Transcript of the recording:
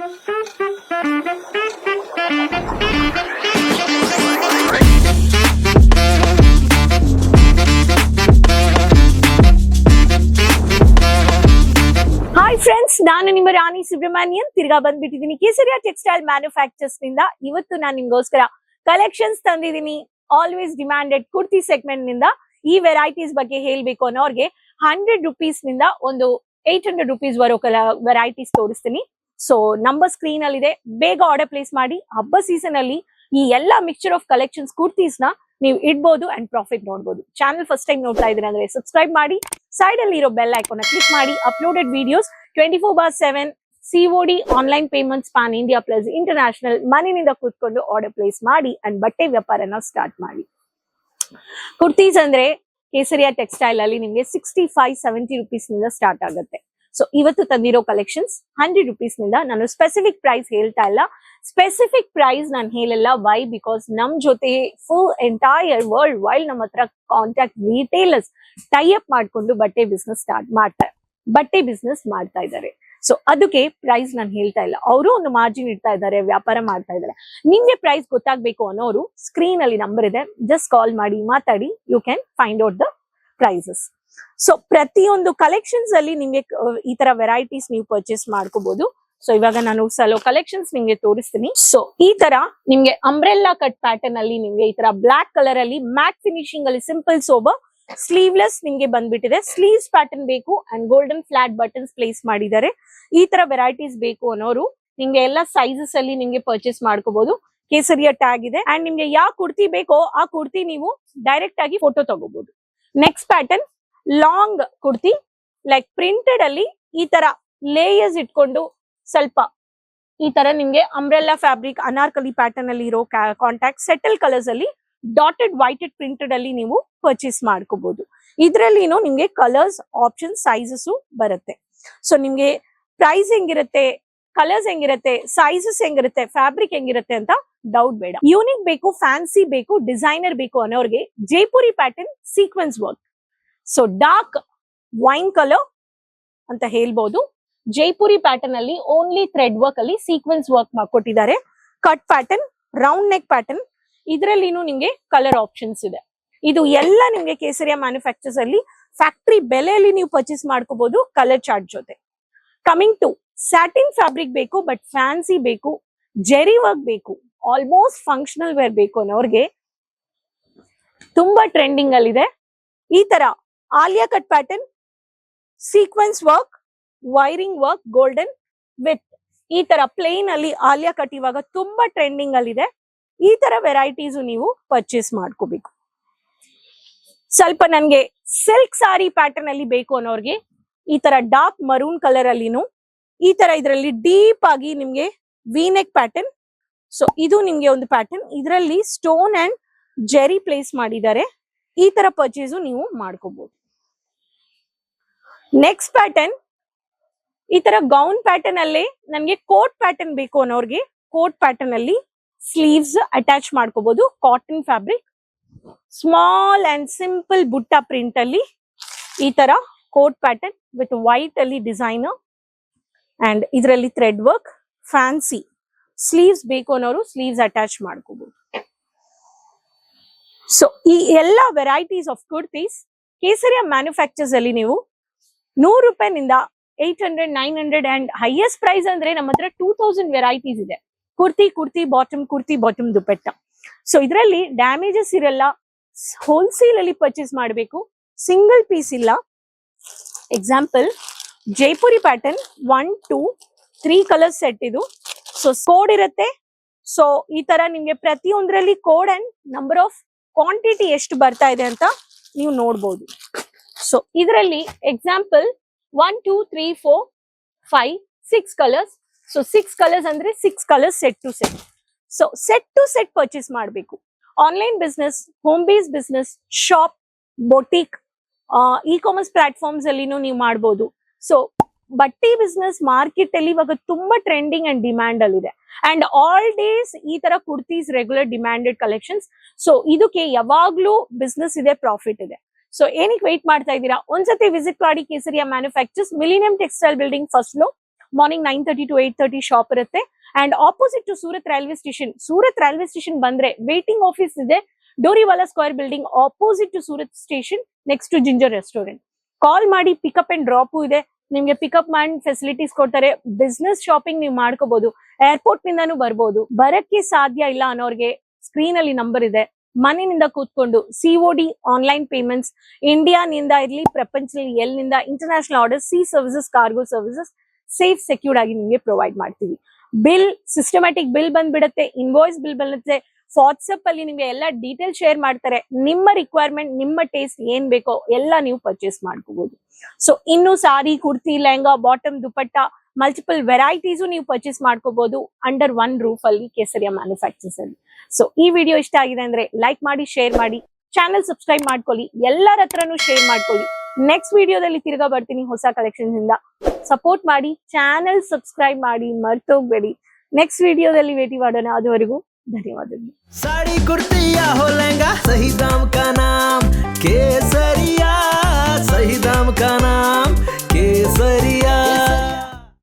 Hi friends ನಾನು ನಿಮ್ಮ ರಾಣಿ ಸುಬ್ರಹ್ಮಣ್ಯನ್. ತಿರ್ಗಾ ಬಂದ್ಬಿಟ್ಟಿದ್ದೀನಿ. ಕೇಸರಿಯಾ ಟೆಕ್ಸ್ಟೈಲ್ ಮ್ಯಾನುಫ್ಯಾಕ್ಚರ್ಸ್ನಿಂದ ಇವತ್ತು ನಾನು ನಿಮ್ಗೋಸ್ಕರ ಕಲೆಕ್ಷನ್ಸ್ ತಂದಿದ್ದೀನಿ. ಆಲ್ವೇಸ್ ಡಿಮ್ಯಾಂಡೆಡ್ ಕುರ್ತಿ ಸೆಗ್ಮೆಂಟ್ನಿಂದ ಈ ವೆರೈಟೀಸ್ ಬಗ್ಗೆ ಹೇಳ್ಬೇಕು ಅನ್ನೋರ್ಗೆ ಹಂಡ್ರೆಡ್ ರುಪೀಸ್ನಿಂದ ಒಂದು ಏಟ್ ಹಂಡ್ರೆಡ್ ರುಪೀಸ್ ಬರೋ ಕಲ ವೆರೈಟೀಸ್ ತೋರಿಸ್ತೀನಿ. ಸೊ ನಂಬರ್ ಸ್ಕ್ರೀನ್ ಅಲ್ಲಿ ಇದೆ. ಬೇಗ ಆರ್ಡರ್ ಪ್ಲೇಸ್ ಮಾಡಿ. ಹಬ್ಬ ಸೀಸನ್ ಅಲ್ಲಿ ಈ ಎಲ್ಲಾ ಮಿಕ್ಸ್ಚರ್ ಆಫ್ ಕಲೆಕ್ಷನ್ಸ್ ಕುರ್ತೀಸ್ನ ನೀವು ಇಡ್ಬೋದು ಅಂಡ್ ಪ್ರಾಫಿಟ್ ನೋಡಬಹುದು ಚಾನಲ್ ಫಸ್ಟ್ ಟೈಮ್ ನೋಡ್ತಾ ಇದ್ರೆ ಅಂದ್ರೆ ಸಬ್ಸ್ಕ್ರೈಬ್ ಮಾಡಿ. ಸೈಡ್ ಅಲ್ಲಿ ಇರೋ ಬೆಲ್ ಐಕೋನ್ ಕ್ಲಿಕ್ ಮಾಡಿ. Uploaded videos twenty four bar seven COD online payments pan India plus international ಮನೆಯಿಂದ ಕೂತ್ಕೊಂಡು ಆರ್ಡರ್ ಪ್ಲೇಸ್ ಮಾಡಿ ಅಂಡ್ ಬಟ್ಟೆ ವ್ಯಾಪಾರನ ಸ್ಟಾರ್ಟ್ ಮಾಡಿ. ಕುರ್ತೀಸ್ ಅಂದ್ರೆ ಕೇಸರಿಯಾ ಟೆಕ್ಸ್ಟೈಲ್ ಅಲ್ಲಿ ನಿಮ್ಗೆ ಸಿಕ್ಸ್ಟಿ ಫೈವ್ ಸೆವೆಂಟಿ ರುಪೀಸ್ನಿಂದ ಸ್ಟಾರ್ಟ್ ಆಗುತ್ತೆ. ಸೊ ಇವತ್ತು ತಂದಿರೋ ಕಲೆಕ್ಷನ್ಸ್ ಹಂಡ್ರೆಡ್ ರುಪೀಸ್ನಿಂದ ನಾನು ಸ್ಪೆಸಿಫಿಕ್ ಪ್ರೈಸ್ ಹೇಳ್ತಾ ಇಲ್ಲ. ಸ್ಪೆಸಿಫಿಕ್ ಪ್ರೈಸ್ ನಾನು ಹೇಳಲ್ಲ. ವೈ ಬಿಕಾಸ್ ನಮ್ ಜೊತೆ ಫುಲ್ ಎಂಟೈರ್ ವರ್ಲ್ಡ್ ವೈಲ್ಡ್ ನಮ್ಮ ಹತ್ರ ಕಾಂಟ್ಯಾಕ್ಟ್ ರಿಟೇಲರ್ಸ್ ಟೈ ಅಪ್ ಮಾಡ್ಕೊಂಡು ಬಟ್ಟೆ ಬಿಸ್ನೆಸ್ ಸ್ಟಾರ್ಟ್ ಮಾಡ್ತಾರೆ ಬಟ್ಟೆ ಬಿಸ್ನೆಸ್ ಮಾಡ್ತಾ ಇದ್ದಾರೆ. ಸೊ ಅದಕ್ಕೆ ಪ್ರೈಸ್ ನಾನು ಹೇಳ್ತಾ ಇಲ್ಲ. ಅವರು ಒಂದು ಮಾರ್ಜಿನ್ ಇಡ್ತಾ ಇದ್ದಾರೆ, ವ್ಯಾಪಾರ ಮಾಡ್ತಾ ಇದ್ದಾರೆ. ನಿಮ್ಗೆ ಪ್ರೈಸ್ ಗೊತ್ತಾಗ್ಬೇಕು ಅನ್ನೋರು ಸ್ಕ್ರೀನ್ ಅಲ್ಲಿ ನಂಬರ್ ಇದೆ. ಜಸ್ಟ್ ಕಾಲ್ ಮಾಡಿ, ಮಾತಾಡಿ. You can find out the prices so ಪ್ರತಿಯೊಂದು ಕಲೆಕ್ಷನ್ಸ್ ಅಲ್ಲಿ ನಿಮ್ಗೆ ಈ ತರ ವೆರೈಟೀಸ್ ನೀವು ಪರ್ಚೇಸ್ ಮಾಡ್ಕೋಬಹುದು ಸೊ ಇವಾಗ ನಾನು ಸಲೋ ಕಲೆಕ್ಷನ್ಸ್ ನಿಮ್ಗೆ ತೋರಿಸ್ತೀನಿ. ಸೊ ಈ ತರ ನಿಮ್ಗೆ ಅಂಬ್ರೆಲ್ಲಾ ಕಟ್ ಪ್ಯಾಟರ್ನ್ ಅಲ್ಲಿ ನಿಮ್ಗೆ ಈ ತರ ಬ್ಲಾಕ್ ಕಲರ್ ಅಲ್ಲಿ ಮ್ಯಾಟ್ ಫಿನಿಶಿಂಗ್ ಅಲ್ಲಿ ಸಿಂಪಲ್ ಸೋಬರ್ ಸ್ಲೀವ್ಲೆಸ್ ನಿಮ್ಗೆ ಬಂದ್ಬಿಟ್ಟಿದೆ. ಸ್ಲೀವ್ಸ್ ಪ್ಯಾಟರ್ನ್ ಬೇಕು and golden flat buttons place ಮಾಡಿದ್ದಾರೆ. ಈ ತರ ವೆರೈಟೀಸ್ ಬೇಕು ಅನ್ನೋರು ನಿಮ್ಗೆ ಎಲ್ಲ ಸೈಜಸ್ ಅಲ್ಲಿ ನಿಮ್ಗೆ ಪರ್ಚೇಸ್ ಮಾಡ್ಕೋಬಹುದು ಕೇಸರಿಯ ಟ್ಯಾಗ್ ಇದೆ. ಅಂಡ್ ನಿಮ್ಗೆ ಯಾವ ಕುರ್ತಿ ಬೇಕೋ ಆ ಕುರ್ತಿ ನೀವು ಡೈರೆಕ್ಟ್ ಆಗಿ ಫೋಟೋ ತಗೋಬಹುದು next pattern long kurti like printed ಅಲ್ಲಿ ಈ ತರ ಲೇಯರ್ಸ್ ಇಟ್ಕೊಂಡು ಸ್ವಲ್ಪ ಈ ತರ ನಿಮ್ಗೆ ಅಂಬ್ರೆಲ್ಲಾ ಫ್ಯಾಬ್ರಿಕ್ ಅನಾರ್ಕಲಿ ಪ್ಯಾಟರ್ನ್ ಅಲ್ಲಿ ಇರೋ ಕಾಂಟ್ಯಾಕ್ಟ್ ಸೆಟಲ್ ಕಲರ್ಸ್ ಅಲ್ಲಿ ಡಾಟೆಡ್ ವೈಟೆಡ್ ಪ್ರಿಂಟೆಡ್ ಅಲ್ಲಿ ನೀವು ಪರ್ಚೇಸ್ ಮಾಡ್ಕೋಬಹುದು ಇದ್ರಲ್ಲಿನೂ ನಿಮ್ಗೆ ಕಲರ್ಸ್ ಆಪ್ಷನ್ ಸೈಜಸ್ ಬರುತ್ತೆ. ಸೊ ನಿಮ್ಗೆ ಪ್ರೈಸ್ ಹೆಂಗಿರುತ್ತೆ ಕಲರ್ಸ್ ಹೆಂಗಿರುತ್ತೆ ಸೈಜಸ್ ಹೆಂಗಿರುತ್ತೆ ಫ್ಯಾಬ್ರಿಕ್ ಹೆಂಗಿರುತ್ತೆ ಅಂತ ಡೌಟ್ ಬೇಡ. ಯೂನಿಕ್ ಬೇಕು ಫ್ಯಾನ್ಸಿ ಬೇಕು ಡಿಸೈನರ್ ಬೇಕು ಅನ್ನೋರಿಗೆ Jaipuri pattern sequence work so dark wine colour ಅಂತ ಹೇಳ್ಬೋದು. ಜೈಪುರಿ ಪ್ಯಾಟರ್ನ್ ಅಲ್ಲಿ ಓನ್ಲಿ ಥ್ರೆಡ್ ವರ್ಕ್ ಅಲ್ಲಿ sequence work ಮಾಡ್ಕೊಟ್ಟಿದ್ದಾರೆ cut pattern round neck pattern ಇದರಲ್ಲಿನೂ ನಿಮ್ಗೆ ಕಲರ್ ಆಪ್ಷನ್ಸ್ ಇದೆ. ಇದು ಎಲ್ಲ ನಿಮ್ಗೆ ಕೇಸರಿಯ ಮ್ಯಾನುಫ್ಯಾಕ್ಚರ್ಸ್ ಅಲ್ಲಿ ಫ್ಯಾಕ್ಟ್ರಿ ಬೆಲೆಯಲ್ಲಿ ನೀವು ಪರ್ಚೇಸ್ ಮಾಡ್ಕೋಬಹುದು ಕಲರ್ ಚಾರ್ಟ್ ಜೊತೆ. ಕಮಿಂಗ್ ಟು ಸ್ಯಾಟಿನ್ ಫ್ಯಾಬ್ರಿಕ್ ಬೇಕು ಬಟ್ ಫ್ಯಾನ್ಸಿ ಬೇಕು ಜೆರಿ ವರ್ಕ್ ಬೇಕು ಆಲ್ಮೋಸ್ಟ್ ಫಂಕ್ಷನಲ್ ವೇರ್ ಬೇಕು ಅನ್ನೋರ್ಗೆ ತುಂಬಾ ಟ್ರೆಂಡಿಂಗ್ ಅಲ್ಲಿ ಇದೆ ಈ ತರ Alia cut pattern sequence work wiring work golden with ಈ ತರ ಪ್ಲೇನ್ ಅಲ್ಲಿ ಆಲಿಯಾ ಕಟ್ ಇವಾಗ ತುಂಬಾ ಟ್ರೆಂಡಿಂಗ್ ಅಲ್ಲಿ ಇದೆ. ಈ ತರ ವೆರೈಟೀಸ್ ನೀವು ಪರ್ಚೇಸ್ ಮಾಡ್ಕೋಬೇಕು. ಸ್ವಲ್ಪ ನನ್ಗೆ ಸಿಲ್ಕ್ ಸಾರಿ ಪ್ಯಾಟರ್ನ್ ಅಲ್ಲಿ ಬೇಕು ಅನ್ನೋರ್ಗೆ ಈ ತರ ಡಾರ್ಕ್ ಮರೂನ್ ಕಲರ್ ಅಲ್ಲಿನೂ, ಈ ತರ ಇದರಲ್ಲಿ ಡೀಪ್ ಆಗಿ ನಿಮ್ಗೆ ವಿನೆಕ್ ಪ್ಯಾಟರ್ನ್ ಸೊ ಇದು ನಿಮ್ಗೆ ಒಂದು ಪ್ಯಾಟರ್ನ್ ಇದರಲ್ಲಿ ಸ್ಟೋನ್ ಅಂಡ್ ಜೆರಿ ಪ್ಲೇಸ್ ಮಾಡಿದ್ದಾರೆ. ಈ ತರ ಪರ್ಚೇಸು ನೀವು ಮಾಡ್ಕೋಬಹುದು ನೆಕ್ಸ್ಟ್ ಪ್ಯಾಟರ್ನ್ ಈ ತರ ಗೌನ್ ಪ್ಯಾಟರ್ನ್ ಅಲ್ಲಿ ನನ್ಗೆ ಕೋಟ್ ಪ್ಯಾಟರ್ನ್ ಬೇಕು ಅನ್ನೋರ್ಗೆ ಕೋಟ್ ಪ್ಯಾಟರ್ನ್ ಅಲ್ಲಿ ಸ್ಲೀವ್ಸ್ ಅಟ್ಯಾಚ್ ಮಾಡ್ಕೋಬಹುದು cotton fabric small and simple butta print ಅಲ್ಲಿ ಈ ತರ ಕೋಟ್ ಪ್ಯಾಟರ್ನ್ ವಿತ್ ವೈಟ್ ಅಲ್ಲಿ ಡಿಸೈನ್ ಅಂಡ್ ಇದರಲ್ಲಿ ಥ್ರೆಡ್ ವರ್ಕ್ ಫ್ಯಾನ್ಸಿ ಸ್ಲೀವ್ಸ್ ಬೇಕು ಅನ್ನೋರು ಸ್ಲೀವ್ಸ್ ಅಟ್ಯಾಚ್ ಮಾಡ್ಕೋಬಹುದು ಸೊ ಈ ಎಲ್ಲ varieties of kurtis Kesariya manufacturers ಅಲ್ಲಿ ನೀವು ನೂರು ರೂಪಾಯಿನಿಂದ eight hundred nine hundred and highest price ಅಂದ್ರೆ ನಮ್ಮ ಹತ್ರ ಟೂ ತೌಸಂಡ್ ವೆರೈಟೀಸ್ ಇದೆ. Kurti kurti bottom kurti bottom dupatta. So ಇದರಲ್ಲಿ ಡ್ಯಾಮೇಜಸ್ ಇರಲ್ಲ. ಹೋಲ್ಸೇಲ್ ಅಲ್ಲಿ ಪರ್ಚೇಸ್ ಮಾಡಬೇಕು. ಸಿಂಗಲ್ ಪೀಸ್ ಇಲ್ಲ. Example Jaipuri pattern one two three colour set ಇದು. ಸೊ ಕೋಡ್ ಇರುತ್ತೆ. ಸೊ ಈ ತರ ನಿಮ್ಗೆ ಪ್ರತಿಯೊಂದರಲ್ಲಿ code and number of quantity ಎಷ್ಟು ಬರ್ತಾ ಇದೆ ಅಂತ ನೀವು ನೋಡ್ಬೋದು. ಸೊ ಇದರಲ್ಲಿ example one two three four five six colours so six colours ಅಂದ್ರೆ six colours set to set so set to set purchase ಮಾಡಬೇಕು. Online business home base business shop boutique e commerce platforms ಅಲ್ಲಿನೂ ನೀವು ಮಾಡ್ಬೋದು. So ಬಟ್ಟೆ business market ಅಲ್ಲಿ ಇವಾಗ ತುಂಬಾ trending and demand ಅಲ್ಲಿ ಇದೆ ಅಂಡ್ ಆಲ್ ಡೇಸ್ ಈ ತರ kurtis regular demanded collections so ಇದಕ್ಕೆ ಯಾವಾಗ್ಲೂ ಬಿಸ್ನೆಸ್ ಇದೆ ಪ್ರಾಫಿಟ್ ಇದೆ. ಸೊ ಏನಕ್ಕೆ ವೆಯ್ಟ್ ಮಾಡ್ತಾ ಇದ್ದೀರಾ? ಒಂದ್ಸತಿ ವಿಸಿಟ್ ಮಾಡಿ Kesariya manufacturers millennium textile building first floor morning nine thirty to eight thirty shop ಇರುತ್ತೆ. And opposite to Surat railway station Surat railway station ಬಂದ್ರೆ ವೇಟಿಂಗ್ ಆಫೀಸ್ ಇದೆ. Doriwala square building opposite to Surat station next to ginger restaurant call ಮಾಡಿ pickup and drop ಇದೆ. ನಿಮ್ಗೆ pickup ಮಾಡಿ facilities ಕೊಡ್ತಾರೆ. Business shopping ನೀವು ಮಾಡ್ಕೋಬಹುದು ಏರ್ಪೋರ್ಟ್ ನಿಂದಾನು ಬರ್ಬೋದು. ಬರಕ್ಕೆ ಸಾಧ್ಯ ಇಲ್ಲ ಅನ್ನೋರ್ಗೆ ಸ್ಕ್ರೀನ್ ಅಲ್ಲಿ ನಂಬರ್ ಇದೆ. ಮನೆಯಿಂದ ಕೂತ್ಕೊಂಡು ಸಿಒಡಿ ಆನ್ಲೈನ್ ಪೇಮೆಂಟ್ಸ್ ಇಂಡಿಯಾನಿಂದ ಇರ್ಲಿ, ಪ್ರಪಂಚದಲ್ಲಿ ಎಲ್ಲಿಂದ international order sea services cargo services safe secured ಆಗಿ ನಿಮಗೆ ಪ್ರೊವೈಡ್ ಮಾಡ್ತೀವಿ. ಬಿಲ್ ಸಿಸ್ಟಮ್ಯಾಟಿಕ್ ಬಿಲ್ ಬಂದ್ಬಿಡುತ್ತೆ ಇನ್ವಾಯ್ಸ್ ಬಿಲ್ ಬಂದಿರುತ್ತೆ ವಾಟ್ಸಪ್ ಅಲ್ಲಿ ನಿಮಗೆ ಎಲ್ಲ ಡೀಟೇಲ್ ಶೇರ್ ಮಾಡ್ತಾರೆ. ನಿಮ್ಮ ರಿಕ್ವೈರ್ಮೆಂಟ್ ನಿಮ್ಮ ಟೇಸ್ಟ್ ಏನ್ ಬೇಕೋ ಎಲ್ಲ ನೀವು ಪರ್ಚೇಸ್ ಮಾಡ್ಕೋಬಹುದು ಸೊ ಇನ್ನು sari, kurti, lehenga bottom dupatta multiple varieties ನೀವು ಪರ್ಚೇಸ್ ಮಾಡ್ಕೋಬಹುದು ಅಂಡರ್ ಒನ್ ರೂಫ್ ಅಲ್ಲಿ ಕೇಸರಿಯ ಮ್ಯಾನುಫ್ಯಾಕ್ಚರ್ಸ್ ಅಲ್ಲಿ. ಸೊ ಈ ವಿಡಿಯೋ ಇಷ್ಟ ಆಗಿದೆ ಅಂದ್ರೆ ಲೈಕ್ ಮಾಡಿ ಶೇರ್ ಮಾಡಿ ಚಾನಲ್ ಸಬ್ಸ್ಕ್ರೈಬ್ ಮಾಡ್ಕೊಳ್ಳಿ, ಎಲ್ಲರ ಹತ್ರನೂ ಶೇರ್ ಮಾಡ್ಕೊಳ್ಳಿ. ನೆಕ್ಸ್ಟ್ ವಿಡಿಯೋದಲ್ಲಿ ತಿರ್ಗಾ ಬರ್ತೀನಿ ಹೊಸ ಕಲೆಕ್ಷನ್ಸ್ ಇಂದ. ಸಪೋರ್ಟ್ ಮಾಡಿ ಚಾನೆಲ್ ಸಬ್ಸ್ಕ್ರೈಬ್ ಮಾಡಿ ಮರ್ತೋಗ್ಬೇಡಿ ನೆಕ್ಸ್ಟ್ ವಿಡಿಯೋದಲ್ಲಿ ಭೇಟಿ ಮಾಡೋಣ. ಅದುವರೆಗೂ ಧನ್ಯವಾದಗಳು. ಸಾಡಿ ಕುರ್ತಿಯಾ ಹೋ ಸಹಿ ದಾಮ್ ಕೇಸರಿಯಾ ಸಹಿ ದಾಮ್